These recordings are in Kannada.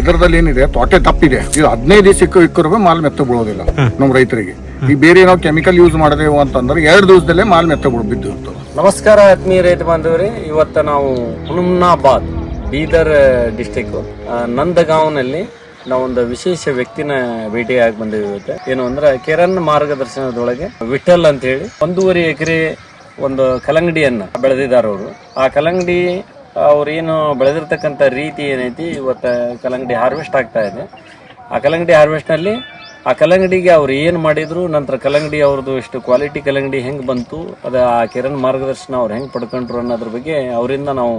ಇದರದಲ್ಲಿ ಏನಿದೆ ತೋಟೆ ತಪ್ಪಿದೆ. ಇದು ಹದಿನೈದು ದಿವಸಕ್ಕೆ ಇಕ್ಕರೂ ಮಾಲ್ ಮೆತ್ತ ಬೀಳೋದಿಲ್ಲ ನಮ್ಮ ರೈತರಿಗೆ. ಈ ಬೇರೆ ಏನೋ ಕೆಮಿಕಲ್ ಯೂಸ್ ಮಾಡಿದೆವು ಅಂತಂದ್ರೆ ಎರಡು ದಿವಸದಲ್ಲೇ ಮಾಲ್ ಮೆತ್ತ ಬಿಡ್ ಬಿದ್ದು ನಮಸ್ಕಾರ ಆತ್ಮೀಯ ರೈತ ಬಾಂಧವರೇ ಇವತ್ತು ನಾವು ಹುಮ್ನಾಬಾದ್ ಬೀದರ್ ಡಿಸ್ಟಿಕ್ ನಂದಗಾಂವ್ನಲ್ಲಿ ನಾವೊಂದು ವಿಶೇಷ ವ್ಯಕ್ತಿನ ಭೇಟಿಯಾಗಿ ಬಂದಿವಿ ಇವತ್ತು. ಏನು ಅಂದ್ರೆ ಕಿರಣ್ ಮಾರ್ಗದರ್ಶನದೊಳಗೆ ವಿಠಲ್ ಅಂತ ಹೇಳಿ ಒಂದೂವರೆ ಎಕರೆ ಒಂದು ಕಲಂಗಡಿಯನ್ನ ಬೆಳೆದಿದ್ದಾರೆ ಅವರು. ಆ ಕಲ್ಲಂಗಡಿ ಅವ್ರೇನು ಬೆಳೆದಿರ್ತಕ್ಕಂಥ ರೀತಿ ಏನೈತಿ, ಇವತ್ತು ಕಲ್ಲಂಗಡಿ ಹಾರ್ವೆಸ್ಟ್ ಆಗ್ತಾ ಇದೆ. ಆ ಕಲ್ಲಂಗಡಿ ಹಾರ್ವೆಸ್ಟ್ನಲ್ಲಿ ಆ ಕಲ್ಲಂಗಡಿಗೆ ಅವ್ರು ಏನು ಮಾಡಿದರು, ನಂತರ ಕಲ್ಲಂಗಡಿ ಅವ್ರದ್ದು ಇಷ್ಟು ಕ್ವಾಲಿಟಿ ಕಲ್ಲಂಗಡಿ ಹೆಂಗೆ ಬಂತು, ಅದು ಆ ಕಿರಣ್ ಮಾರ್ಗದರ್ಶನ ಅವ್ರು ಹೆಂಗೆ ಪಡ್ಕೊಂಡ್ರು ಅನ್ನೋದ್ರ ಬಗ್ಗೆ ಅವರಿಂದ ನಾವು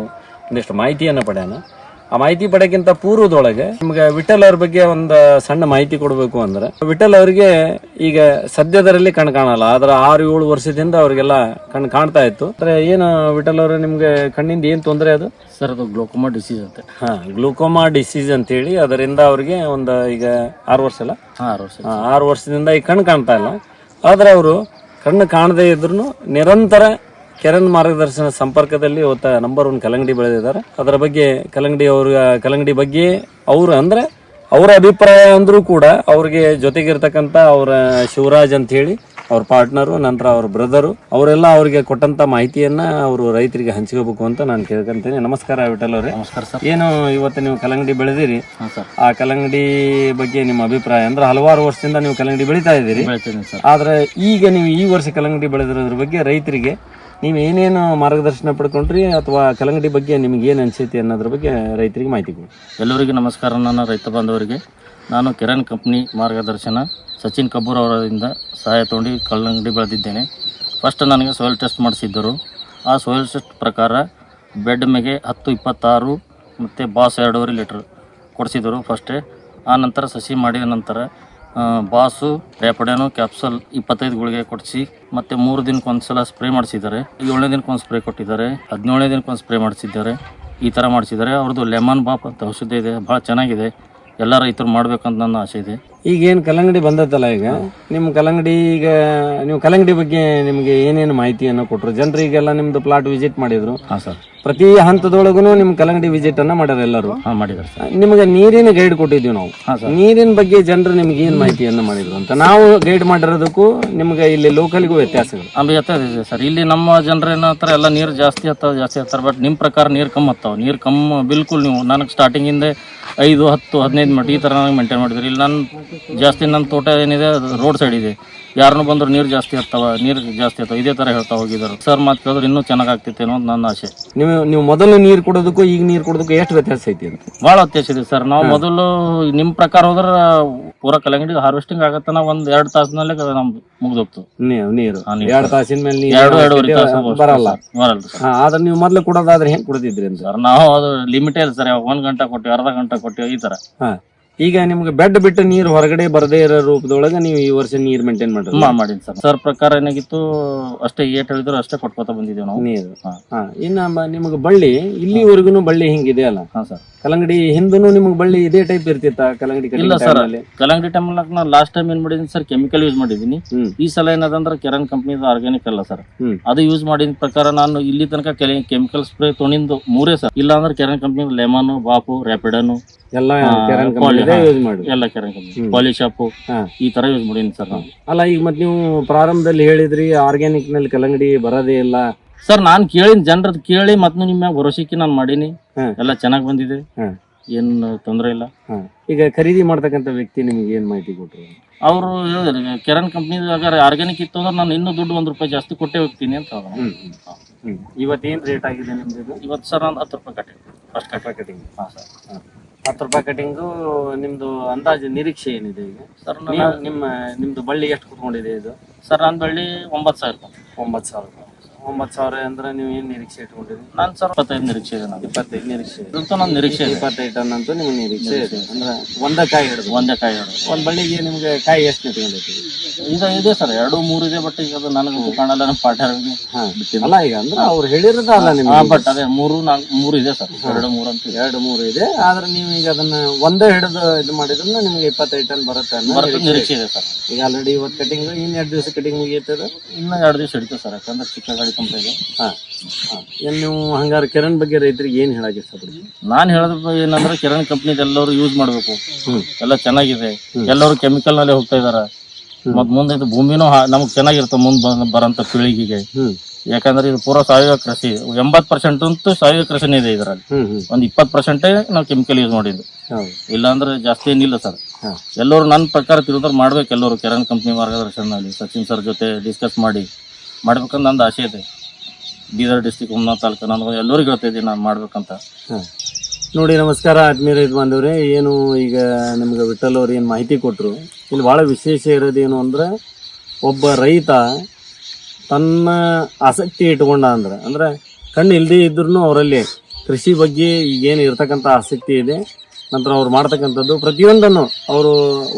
ಒಂದಿಷ್ಟು ಮಾಹಿತಿಯನ್ನು ಪಡ್ಯಾನ ಆ ಮಾಹಿತಿ ಪಡೆಯಕ್ಕಿಂತ ಪೂರ್ವದೊಳಗೆ ನಿಮ್ಗೆ ವಿಠಲ್ ಅವ್ರ ಬಗ್ಗೆ ಒಂದು ಸಣ್ಣ ಮಾಹಿತಿ ಕೊಡಬೇಕು ಅಂದ್ರೆ ವಿಠಲ್ ಅವರಿಗೆ ಈಗ ಸದ್ಯದರಲ್ಲಿ ಕಣ್ ಕಾಣಲ್ಲ ಆದ್ರೆ ಆರು ಏಳು ವರ್ಷದಿಂದ ಅವ್ರಿಗೆಲ್ಲ ಕಣ್ ಕಾಣ್ತಾ ಇತ್ತು. ಅಂದ್ರೆ ಏನು ವಿಠಲ್ ಅವ್ರ ನಿಮ್ಗೆ ಕಣ್ಣಿಂದ ಏನು ತೊಂದರೆ ಅದು? ಸರ್ ಅದು ಗ್ಲೋಕೋಮಾ ಡಿಸೀಸ್ ಅಂತ. ಹಾ ಗ್ಲೂಕೋಮಾ ಡಿಸೀಸ್ ಅಂತ ಹೇಳಿ ಅದರಿಂದ ಅವ್ರಿಗೆ ಒಂದು ಈಗ ಆರು ವರ್ಷ ಅಲ್ಲ? ಆರು ವರ್ಷ. ಆರು ವರ್ಷದಿಂದ ಈ ಕಣ್ಣು ಕಾಣ್ತಾ ಇಲ್ಲ. ಆದ್ರೆ ಅವರು ಕಣ್ಣು ಕಾಣದೇ ಇದ್ರು ನಿರಂತರ ಕಿರಣ್ ಮಾರ್ಗದರ್ಶನ ಸಂಪರ್ಕದಲ್ಲಿ ಇವತ್ತ ನಂಬರ್ ಒನ್ ಕಲಂಗಡಿ ಬೆಳೆದಿದ್ದಾರೆ. ಅದರ ಬಗ್ಗೆ ಕಲಂಗಡಿ ಅವ್ರ ಕಲಂಗಡಿ ಬಗ್ಗೆ ಅವರು ಅಂದ್ರೆ ಅವರ ಅಭಿಪ್ರಾಯ ಅಂದ್ರೂ ಕೂಡ ಅವ್ರಿಗೆ ಜೊತೆಗಿರ್ತಕ್ಕಂಥ ಅವರ ಶಿವರಾಜ್ ಅಂತ ಹೇಳಿ ಅವ್ರ ಪಾರ್ಟ್ನರು ನಂತರ ಅವ್ರ ಬ್ರದರು ಅವರೆಲ್ಲ ಅವರಿಗೆ ಕೊಟ್ಟಂತ ಮಾಹಿತಿಯನ್ನ ಅವರು ರೈತರಿಗೆ ಹಂಚ್ಕೋಬೇಕು ಅಂತ ನಾನು ಕೇಳ್ಕೊಂತೀನಿ. ನಮಸ್ಕಾರ ವಿಠಲ್ ಅವರೇ. ನಮಸ್ಕಾರ ಸರ್. ಏನು ಇವತ್ತು ನೀವು ಕಲಂಗಡಿ ಬೆಳೆದಿರಿ? ಆ ಕಲಂಗಡಿ ಬಗ್ಗೆ ನಿಮ್ಮ ಅಭಿಪ್ರಾಯ ಅಂದ್ರೆ ಹಲವಾರು ವರ್ಷದಿಂದ ನೀವು ಕಲಂಗಡಿ ಬೆಳೀತಾ ಇದ್ದೀರಿ. ಆದ್ರೆ ಈಗ ನೀವು ಈ ವರ್ಷ ಕಲಂಗಡಿ ಬೆಳೆದಿರೋದ್ರ ಬಗ್ಗೆ ರೈತರಿಗೆ ನೀವು ಏನೇನು ಮಾರ್ಗದರ್ಶನ ಪಡ್ಕೊಂಡ್ರಿ ಅಥವಾ ಕಲ್ಲಂಗಡಿ ಬಗ್ಗೆ ನಿಮ್ಗೆ ಏನು ಅನಿಸೈತಿ ಅನ್ನೋದ್ರ ಬಗ್ಗೆ ರೈತರಿಗೆ ಮಾಹಿತಿ ಕೊಡಿ. ಎಲ್ಲರಿಗೂ ನಮಸ್ಕಾರ ನನ್ನ ರೈತ ಬಾಂಧವರಿಗೆ. ನಾನು ಕಿರಣ್ ಕಂಪ್ನಿ ಮಾರ್ಗದರ್ಶನ ಸಚಿನ್ ಕಪೂರ್ ಅವರಿಂದ ಸಹಾಯ ತೊಗೊಂಡು ಕಲ್ಲಂಗಡಿ ಬೆಳೆದಿದ್ದೇನೆ. ಫಸ್ಟ್ ನನಗೆ ಸೋಯಲ್ ಟೆಸ್ಟ್ ಮಾಡಿಸಿದ್ದರು. ಆ ಸೋಯಲ್ ಟೆಸ್ಟ್ ಪ್ರಕಾರ ಬೆಡ್ ಮೇಲೆ ಹತ್ತು, ಇಪ್ಪತ್ತಾರು ಮತ್ತು ಬಾಸ್ ಎರಡೂವರೆ ಲೀಟ್ರ್ ಕೊಡಿಸಿದರು ಫಸ್ಟೇ ಆ ನಂತರ ಸಸಿ ಮಾಡಿದ ನಂತರ ಬಾಸು ರ್ಯಾಪಿಡೇನು ಕ್ಯಾಪ್ಸಲ್ ಇಪ್ಪತ್ತೈದು ಗುಳಿಗೆ ಕೊಡಿಸಿ ಮತ್ತೆ ಮೂರು ದಿನಕ್ಕೆ ಒಂದು ಸಲ ಸ್ಪ್ರೇ ಮಾಡಿಸಿದ್ದಾರೆ. ಏಳನೇ ದಿನಕ್ಕೆ ಒಂದು ಸ್ಪ್ರೇ ಕೊಟ್ಟಿದ್ದಾರೆ ಹದಿನೇಳನೇ ದಿನಕ್ಕೆ ಒಂದು ಸ್ಪ್ರೇ ಮಾಡಿಸಿದ್ದಾರೆ ಈ ಥರ ಮಾಡಿಸಿದ್ದಾರೆ. ಅವ್ರದ್ದು ಲೆಮನ್ ಬಾಪ್ ಅಂತ ಔಷಧಿ ಇದೆ ಭಾಳ ಚೆನ್ನಾಗಿದೆ. ಎಲ್ಲ ರೈತರು ಮಾಡ್ಬೇಕಂತ ನನ್ನ ಆಸೆ ಇದೆ. ಈಗ ಏನು ಕಲ್ಲಂಗಡಿ ಬಂದತ್ತಲ್ಲ ಈಗ? ನಿಮ್ಮ ಕಲ್ಲಂಗಡಿ ಈಗ ನೀವು ಕಲ್ಲಂಗಡಿ ಬಗ್ಗೆ ನಿಮಗೆ ಏನೇನು ಮಾಹಿತಿಯನ್ನು ಕೊಟ್ಟರು ಜನರಿಗೆಲ್ಲ ನಿಮ್ಮದು ಪ್ಲಾಟ್ ವಿಸಿಟ್ ಮಾಡಿದರು. ಹಾಂ ಸರ್ ಪ್ರತಿ ಹಂತದೊಳಗೂ ನಿಮ್ಮ ಕಲ್ಲಂಗಡಿ ವಿಸಿಟ್ ಅನ್ನ ಮಾಡ್ಯಾರ ಎಲ್ಲರೂ. ಹಾಂ ಸರ್. ನಿಮಗೆ ನೀರಿನ ಗೈಡ್ ಕೊಟ್ಟಿದ್ದೀವಿ ನಾವು. ಹಾಂ ಸರ್. ನೀರಿನ ಬಗ್ಗೆ ಜನರು ನಿಮ್ಗೆ ಏನ್ ಮಾಹಿತಿಯನ್ನ ಮಾಡಿದ್ರು ಅಂತ. ನಾವು ಗೈಡ್ ಮಾಡಿರೋದಕ್ಕೂ ನಿಮ್ಗೆ ಇಲ್ಲಿ ಲೋಕಲ್ಗೂ ವ್ಯತ್ಯಾಸಗಳು. ಇದೆ ಸರ್. ಇಲ್ಲಿ ನಮ್ಮ ಜನರು ಏನಂತಾರೆ ಎಲ್ಲ ನೀರು ಜಾಸ್ತಿ ಹತ್ತಾವ ಜಾಸ್ತಿ ಹತ್ತಾರೆ ಬಟ್ ನಿಮ್ಮ ಪ್ರಕಾರ ನೀರು ಕಮ್ಮಿ ಹತ್ತಾವ. ನೀರು ಕಮ್ಮಿ ಬಿಲ್ಕುಲ್ ನೀವು. ನನಗೆ ಸ್ಟಾರ್ಟಿಂಗಿಂದ ಐದು ಹತ್ತು ಹದಿನೈದು ಮಟ್ಟ ಈ ಥರ ನನಗೆ ಮೇಂಟೈನ್ ಮಾಡಿದ್ರಿ ಇಲ್ಲಿ ನನ್ನ ಜಾಸ್ತಿ ನನ್ನ ತೋಟ ಏನಿದೆ ರೋಡ್ ಸೈಡ್ ಇದೆ. ಯಾರನ್ನೂ ಬಂದ್ರು ನೀರು ಜಾಸ್ತಿ ಹತ್ತಾವ ನೀರು ಜಾಸ್ತಿ ಹತ್ತಾವ ಇದೇ ತರ ಹೇಳ್ತಾ ಹೋಗಿದ್ರು ಸರ್ ಮಾತು ಕೇಳಿದ್ರೆ ಇನ್ನೂ ಚೆನ್ನಾಗಿ ಆಗ್ತಿತ್ತು ಅನ್ನೋದು ನನ್ನ ಆಸೆ. ನೀವು ನೀವು ಮೊದಲು ನೀರು ಕೊಡೋದಕ್ಕೂ ಈಗ ನೀರು ಕೊಡೋದಕ್ಕೂ ಎಷ್ಟು ವ್ಯತ್ಯಾಸ ಐತಿ ಅಂತ ಭಾಳ ವ್ಯತ್ಯಾಸ ಇದೆ ಸರ್. ನಾವು ಮೊದಲು ನಿಮ್ಮ ಪ್ರಕಾರ ಹೋದ್ರೆ ಪೂರ ಕಲ್ಲಂಗಡಿ ಹಾರ್ವೆಸ್ಟಿಂಗ್ ಆಗತ್ತನ ಒಂದ್ ಎರಡು ತಾಸಿನಲ್ಲೇ ನಮ್ದು ಮುಗ್ದೋಗ್ತು. ನೀರು ನೀರು. ಹಾ, ನೀರು. ಎರಡು ತಾಸಿನ ಮೇಲೆ ಎರಡು ಎರಡೂವರೆ ತಾಸು ಬರಲ್ಲ. ಬರಲ್ಲ ಸರ್. ಹಾ, ಆದ್ರೆ ನೀವು ಮೊದಲು ಕೊಡೋದಾದ್ರೆ ಹೆಂಗ್ ಕೊಡ್ತಿದ್ರಿ ಅಂತ? ಸರ್ ನಾವು ಅದು ಲಿಮಿಟೇ ಇಲ್ಲ ಸರ್. ಒಂದ್ ಗಂಟೆ ಕೊಟ್ಟಿವಿ ಅರ್ಧ ಗಂಟೆ ಕೊಟ್ಟಿವಿ ಈ ತರ. ಹಾ. ಈಗ ನಿಮ್ಗೆ ಬೆಡ್ ಬಿಟ್ಟು ನೀರು ಹೊರಗಡೆ ಬರದೇ ಇರೋ ರೂಪದೊಳಗೆ ನೀವು ಈ ವರ್ಷ ನೀರು ಮೇಂಟೈನ್ ಮಾಡಿ ಸರ್. ಸರ್ ಪ್ರಕಾರ ಏನಾಗಿತ್ತು? ಅಷ್ಟೇ ಏಟ್ ಹೇಳಿದ್ರು ಅಷ್ಟೇ ಕೊಟ್ಕೋತಾ ಬಂದಿದ್ದೇವೆ ನಾವು. ನೀರು. ಹಾ. ಇನ್ನ ನಿಮ್ಗೆ ಬಳ್ಳಿ ಇಲ್ಲಿವರೆಗೂ ಬಳ್ಳಿ ಹಿಂಗಿದೆ ಅಲ್ಲ? ಹಾ ಸರ್. ಕಲಂಗಡಿ ಹಿಂದೂ ನಿಮ್ಗೆ ಬಳ್ಳಿ ಇದೇ ಟೈಪ್ ಇರ್ತಿತ್ತ ಕಲಂಗಡಿ ಇಲ್ಲ ಸರ್. ಕಲಂಗಡಿ ಟೈಮ್ ನಾ ಲಾಸ್ಟ್ ಟೈಮ್ ಏನ್ ಮಾಡಿದೀನಿ ಸರ್ ಕೆಮಿಕಲ್ ಯೂಸ್ ಮಾಡಿದೀನಿ. ಈ ಸಲ ಏನದಂದ್ರೆ ಕೆರನ್ ಕಂಪ್ನಿದು ಆರ್ಗ್ಯಾನಿಕ್ ಅಲ್ಲ ಸರ್. ಅದು ಯೂಸ್ ಮಾಡಿದ ಪ್ರಕಾರ ನಾನು ಇಲ್ಲಿ ತನಕ ಕೆಮಿಕಲ್ ಸ್ಪ್ರೇ ತೊಗೊಂಡಿದ್ದು ಮೂರೇ ಸರ್. ಇಲ್ಲ ಅಂದ್ರೆ ಕೆರನ್ ಕಂಪ್ನಿ ಲೆಮನ್ ಬಾಪು ರ್ಯಾಪಿಡನು ಎಲ್ಲ ಯೂಸ್ ಮಾಡಿ ಎಲ್ಲ ಪಾಲಿಶಾಪು ಈ ತರ ಯೂಸ್ ಮಾಡೀನಿ ಸರ್ ನಾನು. ಅಲ್ಲ ಈಗ ಮತ್ತೆ ನೀವು ಪ್ರಾರಂಭದಲ್ಲಿ ಹೇಳಿದ್ರಿ ಆರ್ಗ್ಯಾನಿಕ್ನಲ್ಲಿ ಕಲ್ಲಂಗಡಿ ಬರೋದೇ ಇಲ್ಲ. ಸರ್ ನಾನು ಕೇಳಿನ ಜನರದ್ ಕೇಳಿ ಮತ್ತು ನಿಮ್ಮ ಭರೋಸಿಕೆ ನಾನು ಮಾಡೀನಿ. ಎಲ್ಲ ಚೆನ್ನಾಗಿ ಬಂದಿದೆ. ಏನ್ ತೊಂದರೆ ಇಲ್ಲ. ಈಗ ಖರೀದಿ ಮಾಡ್ತಕ್ಕಂಥ ವ್ಯಕ್ತಿ ನಿಮ್ಗೆ ಏನ್ ಮಾಹಿತಿ ಕೊಟ್ಟರು ಅವರು ಕೆರನ್ ಕಂಪ್ನಿದಾಗ ಆರ್ಗ್ಯಾನಿಕ್ ಇತ್ತು ಅಂದ್ರೆ ನಾನು ಇನ್ನೂ ದುಡ್ಡು ಒಂದು ರೂಪಾಯಿ ಜಾಸ್ತಿ ಕೊಟ್ಟೆ ಹೋಗ್ತೀನಿ ಅಂತ ಇವತ್ತೇನ್ ರೇಟ್ ಆಗಿದೆ ನಿಮ್ದು ಇವತ್ತು ಸರ್ ನಾನು ಹತ್ತು ರೂಪಾಯಿ ಕಟ್ಟಿ ಫಸ್ಟ್ ಕಟ್ಟಿ ಹಾಂ ಸರ್. ಹತ್ತು ರೂಪಾಯಿ ಕಟಿಂಗು ನಿಮ್ದು ಅಂದಾಜು ನಿರೀಕ್ಷೆ ಏನಿದೆ ಈಗ? ಸರ್ ನೀವು ನಿಮ್ಮ ನಿಮ್ದು ಬಳ್ಳಿ ಎಷ್ಟು ಕುತ್ಕೊಂಡಿದೆ ಇದು? ಸರ್ ನನ್ನ ಬಳ್ಳಿ ಒಂಬತ್ತು ಸಾವಿರ ರೂಪಾಯಿ. ಒಂಬತ್ತು ಸಾವಿರ ಒಂಬತ್ತು ಸಾವಿರ ಅಂದ್ರೆ ನೀವು ಏನ್ ನಿರೀಕ್ಷೆ ಇಟ್ಕೊಂಡಿರಿ? ನಾನು ಸರ್ ಇಪ್ಪತ್ತೈದು ನಿರೀಕ್ಷೆ ಇದೆ ನಾನು ಇಪ್ಪತ್ತೈದು ನಿರೀಕ್ಷೆ ಇದೆ. ಇದಂತೂ ನನ್ನ ನಿರೀಕ್ಷೆ ಇದೆ. ಇಪ್ಪತ್ತೈದು ಟನ್ ಅಂತೂ ನಿಮ್ಗೆ ನಿರೀಕ್ಷೆ ಇದೆ. ಅಂದ್ರೆ ಒಂದ ಕಾಯಿ ಹಿಡಿದು. ಒಂದೇ ಕಾಯಿ ಹಿಡಿದು. ಒಂದ್ ಬಳ್ಳಿಗೆ ನಿಮ್ಗೆ ಕಾಯಿ ಎಷ್ಟು ನಿಂತ್ಕೊಂಡೈತಿ ಇದು ಇದೆ ಸರ್ ಎರಡು ಮೂರು ಇದೆ ಬಟ್ ಈಗ ಅದು ನನಗೆ ಕಾಣಲ್ಲ ನಮ್ಮ ಪಾಠರಿಗೆ ಹಾ. ಅಲ್ಲ ಈಗ ಅಂದ್ರೆ ಅವ್ರು ಹೇಳಿರೋದ ಅಲ್ಲ ನಿಮ್ಗೆ. ಬಟ್ ಅದೇ ಮೂರು ನಾಲ್ಕು ಮೂರು ಇದೆ ಸರ್. ಎರಡು ಮೂರು ಅಂತ ಇದೆ. ಎರಡು ಮೂರು ಇದೆ. ಆದ್ರೆ ನೀವು ಈಗ ಅದನ್ನ ಒಂದೇ ಹಿಡಿದು ಇದು ಮಾಡಿದ್ರೆ ನಿಮ್ಗೆ ಇಪ್ಪತ್ತೈದು ಟನ್ ಬರುತ್ತೆ ಅನ್ನೋ ಬರ್ತದೆ ನಿರೀಕ್ಷೆ ನಿರೀಕ್ಷೆ ಇದೆ ಸರ್. ಈಗ ಆಲ್ರೆಡಿ ಇವತ್ತು ಕಟಿಂಗ್ ಇನ್ನು ಎರಡು ದಿವಸ ಕಟಿಂಗ್ ಮುಗಿಯುತ್ತದೆ ಇನ್ನೂ ಎರಡು ದಿವಸ ಹಿಡಿತು ಸರ್ ಯಾಕಂದ್ರೆ ಚಿಕ್ಕ ಗಾಡಿ ಹಾಂ ಹಾಂ. ಏನು ನೀವು ಹಂಗಾರೆ ಕಿರಣ್ ಬಗ್ಗೆ ರೈತರಿಗೆ ಏನು ಹೇಳಕ್ಕೆ ಇಷ್ಟಪಡ್ತೀವಿ ನಾನು ಹೇಳೋದು ಏನಂದ್ರೆ ಕಿರಣ್ ಕಂಪ್ನಿ ಎಲ್ಲರೂ ಯೂಸ್ ಮಾಡಬೇಕು. ಎಲ್ಲ ಚೆನ್ನಾಗಿದೆ. ಎಲ್ಲರೂ ಕೆಮಿಕಲ್ನಲ್ಲಿ ಹೋಗ್ತಾ ಇದಾರೆ. ಮತ್ ಮುಂದೆ ಇದು ಭೂಮಿನೂ ನಮಗೆ ಚೆನ್ನಾಗಿರುತ್ತೆ ಮುಂದೆ ಬರಂತ ಪೀಳಿಗೆಗೆ. ಯಾಕಂದ್ರೆ ಇದು ಪೂರಾ ಸಾವಯವ ಕೃಷಿ. ಎಂಬತ್ ಪರ್ಸೆಂಟ್ ಅಂತೂ ಸಾವಯವ ಕೃಷಿನೇ ಇದೆ ಇದರಲ್ಲಿ. ಒಂದ್ ಇಪ್ಪತ್ ಇಪ್ಪತ್ತು ಪರ್ಸೆಂಟೇ ನಾವು ಕೆಮಿಕಲ್ ಯೂಸ್ ಮಾಡಿದ್ವಿ ಇಲ್ಲಾಂದ್ರೆ ಜಾಸ್ತಿ ಏನಿಲ್ಲ ಸರ್. ಎಲ್ಲರೂ ನನ್ನ ಪ್ರಕಾರ ತಿರುದ್ರೆ ಮಾಡ್ಬೇಕು ಎಲ್ಲರೂ ಕಿರಣ್ ಕಂಪ್ನಿ ಮಾರ್ಗದರ್ಶನ ಸಚಿನ್ ಸರ್ ಜೊತೆ ಡಿಸ್ಕಸ್ ಮಾಡಿ. ಮಾಡ್ಬೇಕಂತ ನಂದು ಆಸೆ ಇದೆ. ಬೀದರ್ ಡಿಸ್ಟಿಕ್ ಉಮ್ನಾ ತಾಲೂಕು ನಾನು ಎಲ್ಲರಿಗೂ ಹೇಳ್ತಾ ಇದ್ದೀನಿ ನಾನು ಮಾಡ್ಬೇಕಂತ. ನೋಡಿ, ನಮಸ್ಕಾರ ಆತ್ಮೀಯ ಬಾಂಧವ್ರೆ. ಏನು ಈಗ ನಿಮ್ಗೆ ವಿಠಲ್ ಅವ್ರು ಏನು ಮಾಹಿತಿ ಕೊಟ್ಟರು ಇಲ್ಲಿ ಭಾಳ ವಿಶೇಷ ಇರೋದೇನು ಅಂದ್ರೆ, ಒಬ್ಬ ರೈತ ತನ್ನ ಆಸಕ್ತಿ ಇಟ್ಕೊಂಡ ಅಂದ್ರೆ, ಅಂದರೆ ಕಣ್ಣು ಇಲ್ಲದೇ ಇದ್ರೂ ಅವರಲ್ಲಿ ಕೃಷಿ ಬಗ್ಗೆ ಈಗೇನು ಇರ್ತಕ್ಕಂಥ ಆಸಕ್ತಿ ಇದೆ. ನಂತರ ಅವ್ರು ಮಾಡ್ತಕ್ಕಂಥದ್ದು. ಪ್ರತಿಯೊಂದನ್ನು ಅವರು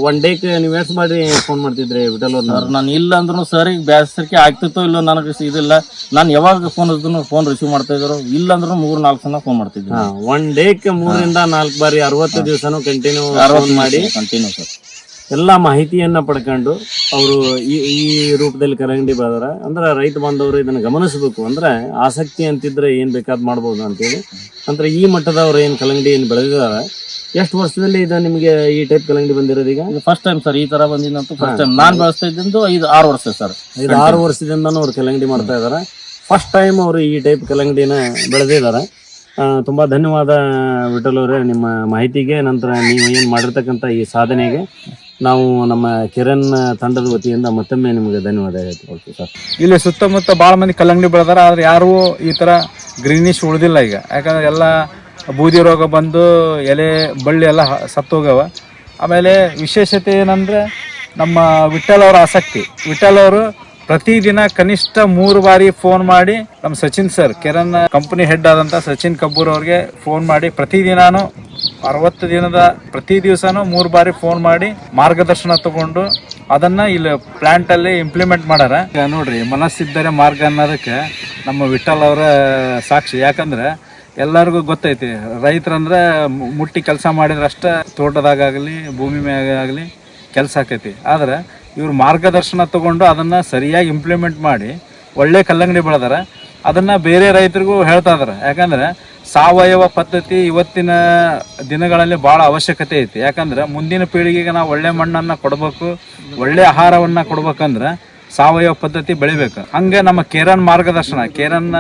ಒನ್ ಡೇಕ್ ನೀವು ಎಷ್ಟು ಮಾಡಿ ಫೋನ್ ಮಾಡ್ತಿದ್ರೆ ವಿಟಲ್ ಅವ್ರನ್ನ? ಸರ್ ನಾನು ಇಲ್ಲ ಅಂದ್ರೂ ಸರ್ ಈಗ ಬ್ಯಾಸರಿಕೆ ಆಗ್ತಿತ್ತೋ ಇಲ್ಲೋ ನನಗೆ ಇದಿಲ್ಲ. ನಾನು ಯಾವಾಗ ಫೋನ್ ಹಚ್ಚಿದ್ರು ಫೋನ್ ರಿಸೀವ್ ಮಾಡ್ತಾ ಇದ್ರು ಇಲ್ಲ ಅಂದ್ರೂ ಮೂರು ನಾಲ್ಕು ಸಲ ಫೋನ್ ಮಾಡ್ತಿದ್ದೆ ಹಾಂ ಒನ್ ಡೇಕ್ ಮೂರರಿಂದ ನಾಲ್ಕು ಬಾರಿ ಅರವತ್ತು ದಿವಸನೂ ಕಂಟಿನ್ಯೂ ಮಾಡಿ. Continue sir. ಎಲ್ಲ ಮಾಹಿತಿಯನ್ನ ಪಡ್ಕೊಂಡು ಅವರು ಈ ಈ ರೂಪದಲ್ಲಿ ಕರಂಗಡಿ ಬೆಳೆದಾರ ಅಂದ್ರೆ ರೈತ ಬಾಂಧವರು ಇದನ್ನ ಗಮನಿಸಬೇಕು. ಅಂದ್ರೆ ಆಸಕ್ತಿ ಅಂತಿದ್ರೆ ಏನ್ ಬೇಕಾದ್ ಮಾಡ್ಬೋದು ಅಂತೇಳಿ. ಅಂದ್ರೆ ಈ ಮಟ್ಟದವ್ರು ಏನ್ ಕಲ್ಲಂಗಡಿ ಏನ್ ಬೆಳೆದಿದ್ದಾರೆ ಎಷ್ಟು ವರ್ಷದಲ್ಲಿ ಇದು ನಿಮಗೆ ಈ ಟೈಪ್ ಕಲ್ಲಂಗಡಿ ಬಂದಿರೋದು ಈಗ? ಫಸ್ಟ್ ಟೈಮ್ ಸರ್ ಈ ತರ ಬಂದಿನಂತೂ ಫಸ್ಟ್ ಟೈಮ್ ನಾನು ಬೆಳೆಸ್ತಾ ಇದ್ದಂದು ಐದು ಆರು ವರ್ಷ ಸರ್ ಐದು ಆರು ವರ್ಷದಿಂದನೂ ಅವ್ರು ಕಲ್ಲಂಗಡಿ ಮಾಡ್ತಾ ಇದ್ದಾರೆ ಫಸ್ಟ್ ಟೈಮ್ ಅವರು ಈ ಟೈಪ್ ಕಲಂಗಡಿನ ಬೆಳೆದಿದ್ದಾರೆ ತುಂಬಾ ಧನ್ಯವಾದ ವಿಠಲ್ ಅವರೇ ನಿಮ್ಮ ಮಾಹಿತಿಗೆ. ನಂತರ ನೀವು ಏನು ಮಾಡಿರ್ತಕ್ಕಂಥ ಈ ಸಾಧನೆಗೆ ನಾವು ನಮ್ಮ ಕಿರಣ್ ತಂಡದ ವತಿಯಿಂದ ಮತ್ತೊಮ್ಮೆ ನಿಮಗೆ ಧನ್ಯವಾದ ಹೇಳ್ತೀವಿ ಸರ್. ಇಲ್ಲಿ ಸುತ್ತಮುತ್ತ ಭಾಳ ಮಂದಿ ಕಲ್ಲಂಗಡಿ ಬೆಳೆದಾರ, ಆದ್ರೆ ಯಾರೂ ಈ ಥರ ಗ್ರೀನಿಶ್ ಉಳಿದಿಲ್ಲ ಈಗ. ಯಾಕಂದ್ರೆ ಎಲ್ಲ ಬೂದಿ ರೋಗ ಬಂದು ಎಲೆ, ಬಳ್ಳಿ ಎಲ್ಲ ಸತ್ತೋಗವ ಆಮೇಲೆ ವಿಶೇಷತೆ ಏನಂದ್ರೆ ನಮ್ಮ ವಿಠಲ್ ಅವರ ಆಸಕ್ತಿ. ವಿಠಲ್ ಅವರು ಪ್ರತಿದಿನ ಕನಿಷ್ಠ ಮೂರು ಬಾರಿ ಫೋನ್ ಮಾಡಿ ನಮ್ಮ Sachin sir Kiran company head ಆದಂತ ಸಚಿನ್ ಕಬ್ಬೂರ್ ಅವ್ರಿಗೆ ಫೋನ್ ಮಾಡಿ ಪ್ರತಿದಿನಾನು ಅರವತ್ತು ದಿನದ ಪ್ರತಿ ದಿವಸನೂ ಮೂರು ಬಾರಿ ಫೋನ್ ಮಾಡಿ ಮಾರ್ಗದರ್ಶನ ತಗೊಂಡು ಅದನ್ನ ಇಲ್ಲಿ ಪ್ಲಾಂಟ್ ಅಲ್ಲಿ ಇಂಪ್ಲಿಮೆಂಟ್ ಮಾಡಾರ. ನೋಡ್ರಿ, ಮನಸ್ಸಿದ್ದರೆ ಮಾರ್ಗ ಅನ್ನೋದಕ್ಕೆ ನಮ್ಮ ವಿಠಲ್ ಅವರ ಸಾಕ್ಷಿ. ಯಾಕಂದ್ರೆ ಎಲ್ಲರಿಗೂ ಗೊತ್ತೈತಿ, ರೈತರಂದ್ರೆ ಮುಟ್ಟಿ ಕೆಲಸ ಮಾಡಿದ್ರಷ್ಟೇ ತೋಟದಾಗಲಿ ಭೂಮಿ ಮ್ಯಾಗ ಆಗಲಿ ಕೆಲಸ ಆಕೈತಿ. ಆದ್ರೆ ಇವ್ರು ಮಾರ್ಗದರ್ಶನ ತಗೊಂಡು ಅದನ್ನ ಸರಿಯಾಗಿ ಇಂಪ್ಲಿಮೆಂಟ್ ಮಾಡಿ ಒಳ್ಳೆ ಕಲ್ಲಂಗಡಿ ಬೆಳೆದಾರ. ಅದನ್ನ ಬೇರೆ ರೈತರಿಗೂ ಹೇಳ್ತಾ ಇದಾರೆ. ಯಾಕಂದ್ರೆ ಸಾವಯವ ಪದ್ಧತಿ ಇವತ್ತಿನ ದಿನಗಳಲ್ಲಿ ಭಾಳ ಅವಶ್ಯಕತೆ ಐತಿ. ಯಾಕಂದ್ರೆ ಮುಂದಿನ ಪೀಳಿಗೆಗೆ ನಾವು ಒಳ್ಳೆ ಮಣ್ಣನ್ನ ಕೊಡಬೇಕು, ಒಳ್ಳೆ ಆಹಾರವನ್ನ ಕೊಡ್ಬೇಕಂದ್ರೆ ಸಾವಯವ ಪದ್ಧತಿ ಬೆಳಿಬೇಕು. ಹಂಗೆ ನಮ್ಮ ಕೇರನ್ ಮಾರ್ಗದರ್ಶನ, ಕೇರನ್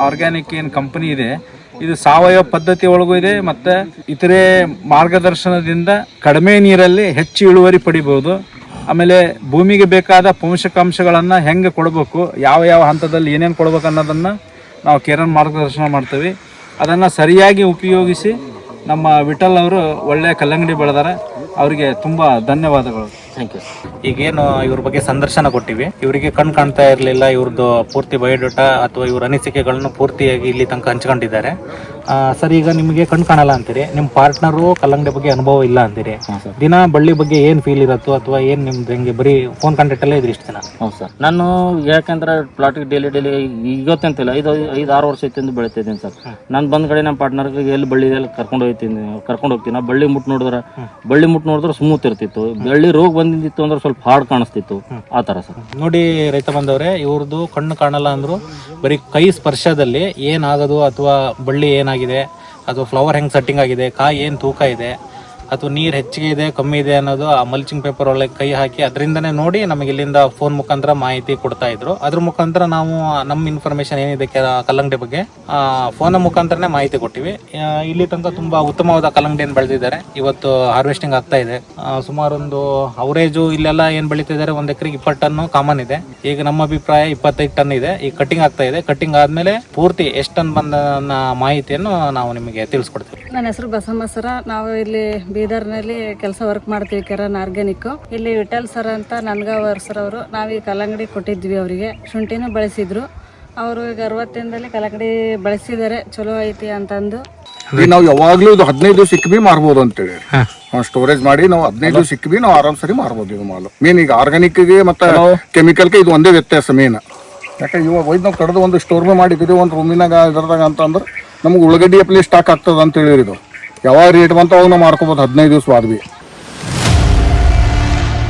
ಆರ್ಗ್ಯಾನಿಕ್ ಏನು ಕಂಪನಿ ಇದೆ, ಇದು ಸಾವಯವ ಪದ್ಧತಿ ಒಳಗೂ ಇದೆ ಮತ್ತೆ ಇತರೆ ಮಾರ್ಗದರ್ಶನದಿಂದ ಕಡಿಮೆ ನೀರಲ್ಲಿ ಹೆಚ್ಚು ಇಳುವರಿ ಪಡಿಬಹುದು ಆಮೇಲೆ ಭೂಮಿಗೆ ಬೇಕಾದ ಪೋಷಕಾಂಶಗಳನ್ನು ಹೆಂಗೆ ಕೊಡಬೇಕು, ಯಾವ ಯಾವ ಹಂತದಲ್ಲಿ ಏನೇನು ಕೊಡ್ಬೇಕು ಅನ್ನೋದನ್ನು ನಾವು ಕೇರನ್ ಮಾರ್ಗದರ್ಶನ ಮಾಡ್ತೀವಿ. ಅದನ್ನು ಸರಿಯಾಗಿ ಉಪಯೋಗಿಸಿ ನಮ್ಮ ವಿಠಲ್ ಅವರು ಒಳ್ಳೆಯ ಕಲ್ಲಂಗಡಿ ಬೆಳೆದಾರೆ. ಅವರಿಗೆ ತುಂಬ ಧನ್ಯವಾದಗಳು. ಥ್ಯಾಂಕ್ ಯು ಈಗೇನು ಇವ್ರ ಬಗ್ಗೆ ಸಂದರ್ಶನ ಕೊಟ್ಟಿವಿ. ಇವರಿಗೆ ಕಣ್ ಕಾಣ್ತಾ ಇರಲಿಲ್ಲ ಇವ್ರದ್ದು ಪೂರ್ತಿ ಬಯೋಡೇಟಾ ಅಥವಾ ಇವ್ರ ಅನಿಸಿಕೆಗಳನ್ನು ಪೂರ್ತಿಯಾಗಿ ಇಲ್ಲಿ ತನಕ ಹಂಚ್ಕೊಂಡಿದ್ದಾರೆ. ಸರ್ ಈಗ ನಿಮಗೆ ಕಣ್ ಕಾಣಲ್ಲ ಅಂತೀರಿ. ನಿಮ್ಮ ಪಾರ್ಟ್ನರು ಕಲ್ಲಂಗಡಿ ಬಗ್ಗೆ ಅನುಭವ ಇಲ್ಲ ಅಂತೀರಿ. ದಿನ ಬಳ್ಳಿ ಬಗ್ಗೆ ಏನು ಫೀಲ್ ಇರತ್ತೋ ಅಥವಾ ಏನು ನಿಮ್ದು ಹೆಂಗೆ ಬರೀ ಫೋನ್ ಕಾಂಟ್ಯಾಕ್ಟ್ ಅಲ್ಲೇ ಇದ್ರಿ ಇಷ್ಟು ದಿನ? ಹೌದು ಸರ್. ನಾನು ಯಾಕಂದ್ರೆ ಪ್ಲಾಟಿಗೆ ಡೈಲಿ ಡೈಲಿ ಇವತ್ತಂತಿಲ್ಲ ಐದು ಐದು ಆರು ವರ್ಷ ಇತ್ತಿಂದ ಬೆಳಿತಿದ್ದೀನಿ ಸರ್. ನಾನು ಬಂದ ಕಡೆ ನಮ್ಮ ಪಾರ್ಟ್ನರ್ಗೆ ಎಲ್ಲಿ ಬಳ್ಳಿ ಎಲ್ಲ ಕರ್ಕೊಂಡು ಹೋಗ್ತೀನಿ ಕರ್ಕೊಂಡು ಹೋಗ್ತೀನಿ. ಬಳ್ಳಿ ಮುಟ್ಟು ನೋಡಿದ್ರೆ ಬಳ್ಳಿ ಮುಟ್ಟು ನೋಡಿದ್ರೆ ಸ್ಮೂತ್ ಇರ್ತಿತ್ತು. ಬಳ್ಳಿ ರೋಗ ಬಂದಿತ್ತು ಅಂದ್ರೆ ಸ್ವಲ್ಪ ಹಾರ್ಡ್ ಕಾಣಿಸ್ತಿತ್ತು. ಆ ಥರ ಸರ್. ನೋಡಿ ರೈತ ಬಂದವರೇ ಇವ್ರದ್ದು ಕಣ್ಣು ಕಾಣಲ್ಲ ಅಂದ್ರು ಬರೀ ಕೈ ಸ್ಪರ್ಶದಲ್ಲಿ ಏನಾಗೋದು ಅಥವಾ ಬಳ್ಳಿ ಏನಾಗಿದೆ ಅಥವಾ ಫ್ಲವರ್ ಹೆಂಗೆ ಸೆಟ್ಟಿಂಗ್ ಆಗಿದೆ ಕಾಯಿ ಏನು ತೂಕ ಇದೆ ಅಥವಾ ನೀರು ಹೆಚ್ಚಿಗೆ ಇದೆ, ಕಮ್ಮಿ ಇದೆ ಅನ್ನೋದು ಆ ಮಲ್ಚಿಂಗ್ ಪೇಪರ್ ಒಳಗೆ ಕೈ ಹಾಕಿ ಅದರಿಂದನೇ ನೋಡಿ ನಮಗೆ ಇಲ್ಲಿಂದ ಫೋನ್ ಮುಖಾಂತರ ಮಾಹಿತಿ ಕೊಡ್ತಾ ಇದ್ರು. ಅದ್ರ ಮುಖಾಂತರ ನಾವು, ನಮ್ಮ ಇನ್ಫಾರ್ಮೇಶನ್ ಏನಿದೆ ಕಲ್ಲಂಗಡಿ ಬಗ್ಗೆ ಫೋನ್ ಮುಖಾಂತರನೇ ಮಾಹಿತಿ ಕೊಟ್ಟಿವಿ. ಇಲ್ಲಿ ತನಕ ತುಂಬಾ ಉತ್ತಮವಾದ ಕಲ್ಲಂಗಡಿಯನ್ನು ಬೆಳೆದಿದ್ದಾರೆ. ಇವತ್ತು ಹಾರ್ವೆಸ್ಟಿಂಗ್ ಆಗ್ತಾ ಇದೆ. ಸುಮಾರೊಂದು ಅವರೇಜು ಇಲ್ಲೆಲ್ಲ ಏನ್ ಬೆಳೀತಿದ್ದಾರೆ? ಒಂದ್ ಎಕರೆಗೆ ಇಪ್ಪತ್ತು ಟನ್ ಕಾಮನ್ ಇದೆ. ಈಗ ನಮ್ಮ ಅಭಿಪ್ರಾಯ ಇಪ್ಪತ್ತೈದು ಟನ್ ಇದೆ. ಈಗ ಕಟಿಂಗ್ ಆಗ್ತಾ ಇದೆ. ಕಟಿಂಗ್ ಆದ್ಮೇಲೆ ಪೂರ್ತಿ ಎಷ್ಟು ಟನ್ ಬಂದ ಮಾಹಿತಿಯನ್ನು ನಾವು ನಿಮಗೆ ತಿಳಿಸ್ಕೊಡ್ತೀವಿ. ನನ್ನ ಹೆಸರು ಬಸಮ್ಮ ಸರ. ನಾವು ಇಲ್ಲಿ ಬೀದರ್ನಲ್ಲಿ ಕೆಲಸ ವರ್ಕ್ ಮಾಡ್ತೀವಿ ಕೆರನ್ ಆರ್ಗ್ಯಾನಿಕ್ ಇಲ್ಲಿ ವಿಠಲ್ ಸರ್ ಅಂತ ನನ್ಗಾವರ್ ಸರ್ ಅವರು. ನಾವೀಗ ಕಲ್ಲಂಗಡಿ ಕೊಟ್ಟಿದ್ವಿ ಅವರಿಗೆ. ಶುಂಠಿನೂ ಬಳಸಿದ್ರು. ಅವರು ಈಗ ಅರವತ್ತಿಂದಲ್ಲಿ ಕಲ್ಲಂಗಡಿ ಬಳಸಿದ್ದಾರೆ. ಚಲೋ ಐತಿ ಅಂತಂದು. ನಾವು ಯಾವಾಗ್ಲೂ ಇದು ಹದಿನೈದು ದಿವಸ ಸಿಕ್ಕಿ ಮಾರ್ಬೋದು ಅಂತೇಳಿ. ನಾವು ಸ್ಟೋರೇಜ್ ಮಾಡಿ ನಾವು ಹದಿನೈದು ಸಿಕ್ಕಿ ನಾವು ಆರಾಮ್ ಸರಿ ಮಾರ್ಬೋದು ಇದು ಮಾಲು. ಮೇನ್ ಈಗ ಆರ್ಗಾನಿಕ್ಗೆ ಮತ್ತೆ ಕೆಮಿಕಲ್ಗೆ ಇದು ಒಂದೇ ವ್ಯತ್ಯಾಸ ಮೇನ್ ಯಾಕೆ ಇವಾಗ ಒಯ್ದು ನಾವು ಕಡ್ದು ಒಂದು ಸ್ಟೋರ್ ಮಾಡಿದ್ದೀವಿ ಒಂದು ರೂಮಿನಾಗ ಇದ್ರದಾಗ ಅಂತ ಅಂದ್ರೆ ನಮ್ಗೆ ಉಳ್ಳಗಡ್ಡಿ ಅಪ್ಲಿ ಸ್ಟಾಕ್ ಆಗ್ತದ ಅಂತ ಹೇಳಿರಿ ಇದು. ಯಾವಾಗ ರೇಟ್ ಬಂತ ಅವಾಗ ನಾವು ಮಾರ್ಕೋಬೋದು ಹದಿನೈದು ದಿವಸ ಆದ್ವಿ